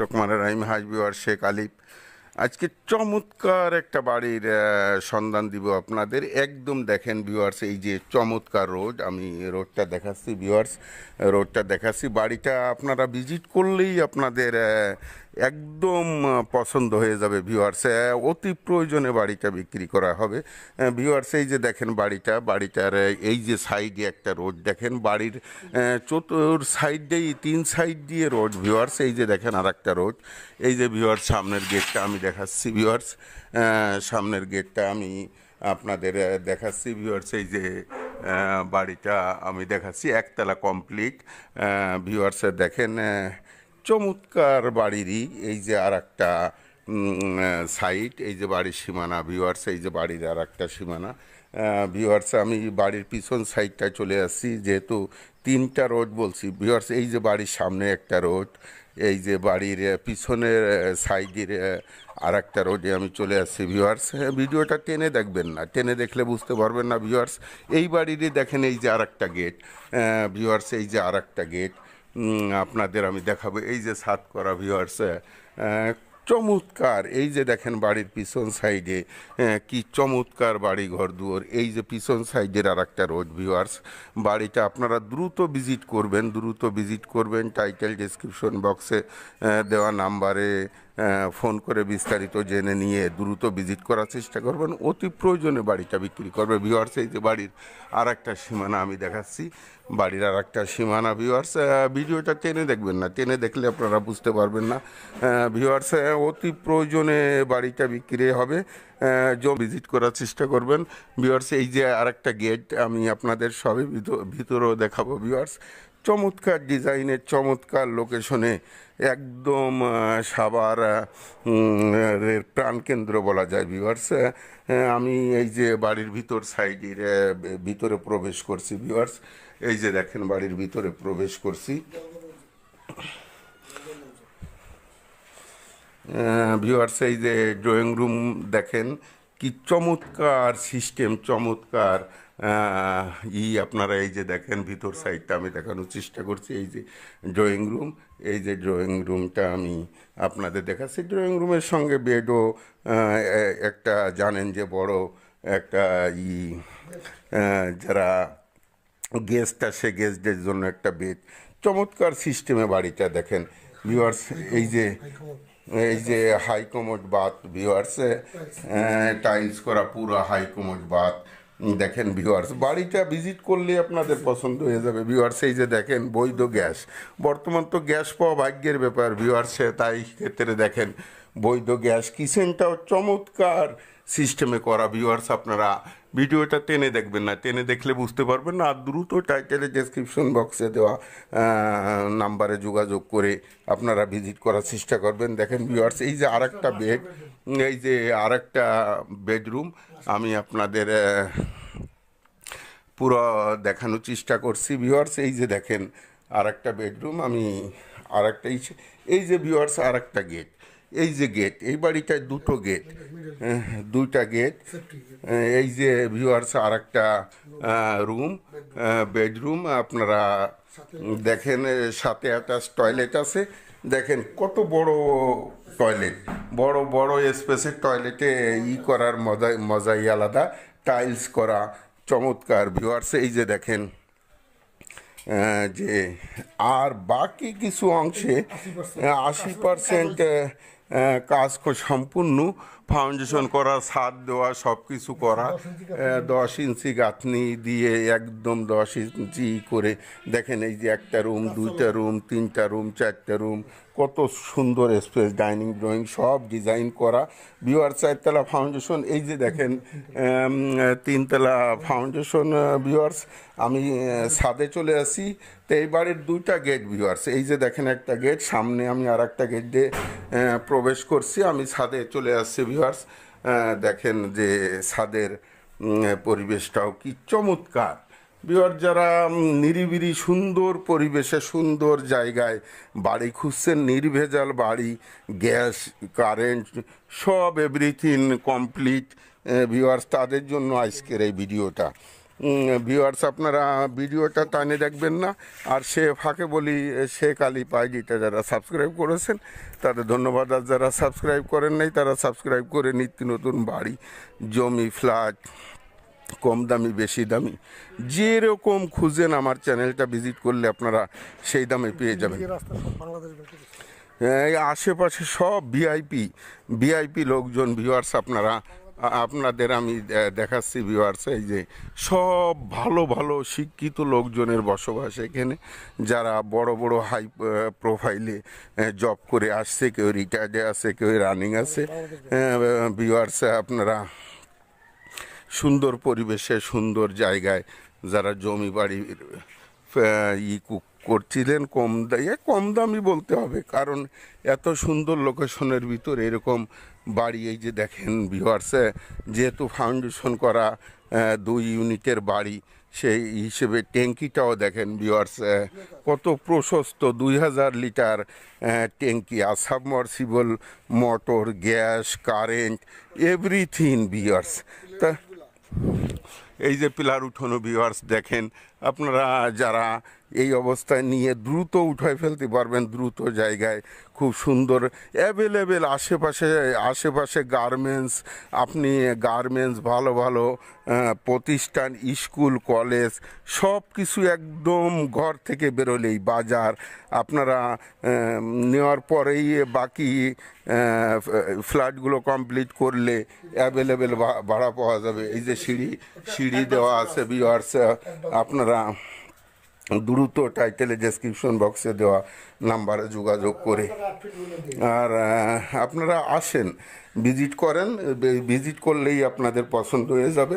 রহমান রাহিম হাজবিওয়ার শেখ আলিফ। আজকে চমৎকার একটা বাড়ির সন্ধান দিব আপনাদের। একদম দেখেন ভিউয়ার্স, এই যে চমৎকার রোড, আমি রোডটা দেখাচ্ছি ভিউয়ার্স। রোডটা দেখাচ্ছি, বাড়িটা আপনারা ভিজিট করলেই আপনাদের একদম পছন্দ হয়ে যাবে ভিউয়ার্স অতি প্রয়োজনে বাড়িটা বিক্রি করা হবে। ভিউয়ার্স এই যে দেখেন বাড়িটা, বাড়িটার এই যে সাইডে একটা রোড, দেখেন বাড়ির চতুর সাইডেই, তিন সাইড দিয়ে রোড ভিউয়ার্স এই যে দেখেন আর একটা রোড। এই যে ভিউয়ার্স সামনের গেটটা আমি দেখাচ্ছি ভিউয়ার্স সামনের গেটটা আমি আপনাদের দেখাচ্ছি ভিউয়ার্স এই যে বাড়িটা আমি দেখাচ্ছি, একতলা কমপ্লিট ভিউয়ার্স দেখেন চমৎকার বাড়িরই এই যে আর একটা সাইট এই যে বাড়ির সীমানা ভিউয়ার্স এই যে বাড়ির আর একটা সীমানা ভিউয়ার্স আমি বাড়ির পিছন সাইডটায় চলে আসছি, যেহেতু তিনটা রোড বলছি। ভিউয়ার্স এই যে বাড়ির সামনে একটা রোড এই যে বাড়ির পিছনের সাইডের আর একটা রোডে আমি চলে আসছি। ভিউয়ার্স ভিডিওটা টেনে দেখবেন না। টেনে দেখলে বুঝতে পারবেন না ভিউয়ার্স এই বাড়িরই দেখেন এই যে আর একটা গেট ভিউয়ার্স এই যে আর একটা গেট আপনাদের আমি দেখাবো। এই যে সাত করা ভিউয়ার্স চমৎকার। এই যে দেখেন বাড়ির পিছন সাইডে কি চমৎকার বাড়ি ঘর দুয়ার। এই যে পিছন সাইডের আর একটা রোড ভিউয়ার্স বাড়িটা আপনারা দ্রুত ভিজিট করবেন, দ্রুত ভিজিট করবেন। টাইটেল ডিসক্রিপশন বক্সে দেওয়া নাম্বারে ফোন করে বিস্তারিত জেনে নিয়ে দ্রুত ভিজিট করার চেষ্টা করবেন। অতি প্রয়োজনে বাড়িটা বিক্রি করবে ভিউয়ার্স এই যে বাড়ির আর একটা সীমানা আমি দেখাচ্ছি। বাড়ির আর একটা সীমানা ভিউয়ার্স ভিডিওটা টেনে দেখবেন না। টেনে দেখলে আপনারা বুঝতে পারবেন না। ভিওয়ার্স অতি প্রয়োজনে বাড়িটা বিক্রি হবে। জম ভিজিট করার চেষ্টা করবেন। ভিওয়ার্স এই যে আর একটা গেট আমি আপনাদের সবই ভিতর- ভিতরেও দেখাবো ভিউয়ার্স চমৎকার ডিজাইনের, চমৎকার লোকেশনে একদম সাবার প্রাণকেন্দ্র বলা যায় ভিউয়ার্স আমি এই যে বাড়ির ভিতর সাইডের ভিতরে প্রবেশ করছি ভিউয়ার্স এই যে দেখেন বাড়ির ভিতরে প্রবেশ করছি। ভিউয়ার্স এই যে ড্রয়িং রুম দেখেন কি চমৎকার সিস্টেম চমৎকার ই আপনারা এই যে দেখেন ভিতর সাইডটা আমি দেখানোর চেষ্টা করছি, এই যে ড্রয়িং রুম এই যে ড্রয়িং রুমটা আমি আপনাদের দেখাচ্ছি। ড্রয়িং রুমের সঙ্গে বেডও একটা জানেন যে বড় একটা ই যারা গেস্ট আসে গেস্টদের জন্য একটা বেড চমৎকার সিস্টেমে বাড়িটা দেখেন। ভিউয়ার্স এই যে এই যে high Baat bath viewers tiles করা পুরো হাই বাত দেখেন ভিউয়ার্স বাড়িটা ভিজিট করলে আপনাদের পছন্দ হয়ে যাবে। ভিউয়ার্স এই যে দেখেন, বৈধ গ্যাস। বর্তমান তো গ্যাস পাওয়া ভাগ্যের ব্যাপার ভিউয়ার্সে তাই ক্ষেত্রে দেখেন বৈধ গ্যাস কিচেনটাও চমৎকার সিস্টেমে করা ভিউয়ার্স আপনারা ভিডিওটা টেনে দেখবেন না। টেনে দেখলে বুঝতে পারবেন না, আর দ্রুত টাইটেলে ডেসক্রিপশন বক্সে দেওয়া নাম্বারে যোগাযোগ করে আপনারা ভিজিট করার চেষ্টা করবেন। দেখেন ভিউয়ার্স এই যে আর একটা বেড এই যে আর একটা বেডরুম আমি আপনাদের পুরো দেখানোর চেষ্টা করছি। ভিউয়ার্স এই যে দেখেন আর একটা বেডরুম আমি আর একটা এই যে ভিউয়ার্স আর একটা গেট এই যে গেট এই বাড়িটায় দুটো গেট দুইটা গেট এই যে ভিউয়ার্স আর একটা রুম বেডরুম আপনারা দেখেন সাথে অ্যাটাচ টয়লেট আছে। দেখেন কত বড় টয়লেট বড় বড় স্পেসের টয়লেটে ই করার মজাই মজাই আলাদা। টাইলস করা, চমৎকার ভিউয়ার্স এই যে দেখেন যে, আর বাকি কিছু অংশে আশি পার্সেন্ট কাজ সম্পূর্ণ ফাউন্ডেশন করা ছাদ দেওয়া সব কিছু করা দশ ইঞ্চি গাঁথনি। দিয়ে একদম দশ ইঞ্চি করে দেখেন এই যে একটা রুম দুইটা রুম তিনটা রুম চারটা রুম কত সুন্দর স্পেস ডাইনিং ড্রয়িং সব ডিজাইন করা। বিওয়ার চারতলা ফাউন্ডেশন এই যে দেখেন তিনতলা ফাউন্ডেশন ভিউয়ার্স আমি ছাদে চলে আসি। তো এই বাড়ির দুইটা গেট ভিউয়ার্স এই যে দেখেন একটা গেট সামনে আমি আর একটা গেট দিয়ে প্রবেশ করছি। আমি ছাদে চলে আসছি ভিউয়ার্স দেখেন যে ছাদের পরিবেশটাও কি চমৎকার। বিহার যারা উম, নিরিবিলি সুন্দর পরিবেশে সুন্দর জায়গায় বাড়ি খুঁজছেন নির্ভেজাল বাড়ি গ্যাস কারেন্ট সব এভরিথিং কমপ্লিট ভিউয়ার্স তাদের জন্য আজকের এই ভিডিওটা। ভিউয়ার্স আপনারা ভিডিওটা টানে দেখবেন না। আর সে ফাঁকে বলি শেখ আলী পাইডিটা যারা সাবস্ক্রাইব করেছেন তাদের ধন্যবাদ। আর যারা সাবস্ক্রাইব করেন নাই তারা সাবস্ক্রাইব করে নিত্য নতুন বাড়ি জমি ফ্ল্যাট কম দামি বেশি দামি যেরকম খুঁজেন আমার চ্যানেলটা ভিজিট করলে আপনারা সেই দামে পেয়ে যাবেন। আশেপাশে সব ভিআইপি ভিআইপি লোকজন ভিউয়ার্স আপনারা আপনাদের আমি দেখাচ্ছি ভিউয়ার্স এই যে সব ভালো ভালো শিক্ষিত লোকজনের বসবাস এখানে। যারা বড় বড় হাই প্রোফাইলে জব করে আসছে কেউ রিটায়ার্ডে আছে কেউ রানিং আছে। ভিউয়ার্স আপনারা সুন্দর পরিবেশে সুন্দর জায়গায় যারা জমি বাড়ি আহ, ই করছিলেন কম দামে কম দামি বলতে হবে কারণ এত সুন্দর লোকেশনের ভিতর এরকম বাড়ি, এই যে দেখেন ভিওয়ার্সে যেহেতু ফাউন্ডেশন করা দুই ইউনিটের বাড়ি, সেই হিসেবে ট্যাঙ্কিটাও দেখেন ভিওয়ার্স কত প্রশস্ত দুই হাজার লিটার ট্যাঙ্কি, আর submersible motor gas current everything viewers তা, এই যে পিলার উঠানো ভিউয়ার্স দেখেন আপনারা যারা এই অবস্থায় নিয়ে দ্রুত উঠায় ফেলতে পারবেন, দ্রুত জায়গায় খুব সুন্দর অ্যাভেলেবেল আশেপাশে আশেপাশে গার্মেন্টস আপনি গার্মেন্টস ভালো ভালো প্রতিষ্ঠান, স্কুল কলেজ সব কিছু একদম ঘর থেকে বেরোলেই বাজার। আপনারা নেওয়ার পরেই বাকি ফ্ল্যাটগুলো কমপ্লিট করলে অ্যাভেলেবেল ভাড়া পাওয়া যাবে। এই যে সিঁড়ি সিঁড়ি দেওয়া আছে বিয়ার্স আপনারা দ্রুত টাইটেলে ডেসক্রিপশন বক্সে দেওয়া নাম্বারে যোগাযোগ করে। আর আপনারা আসেন ভিজিট করেন ভিজিট করলেই আপনাদের পছন্দ হয়ে যাবে।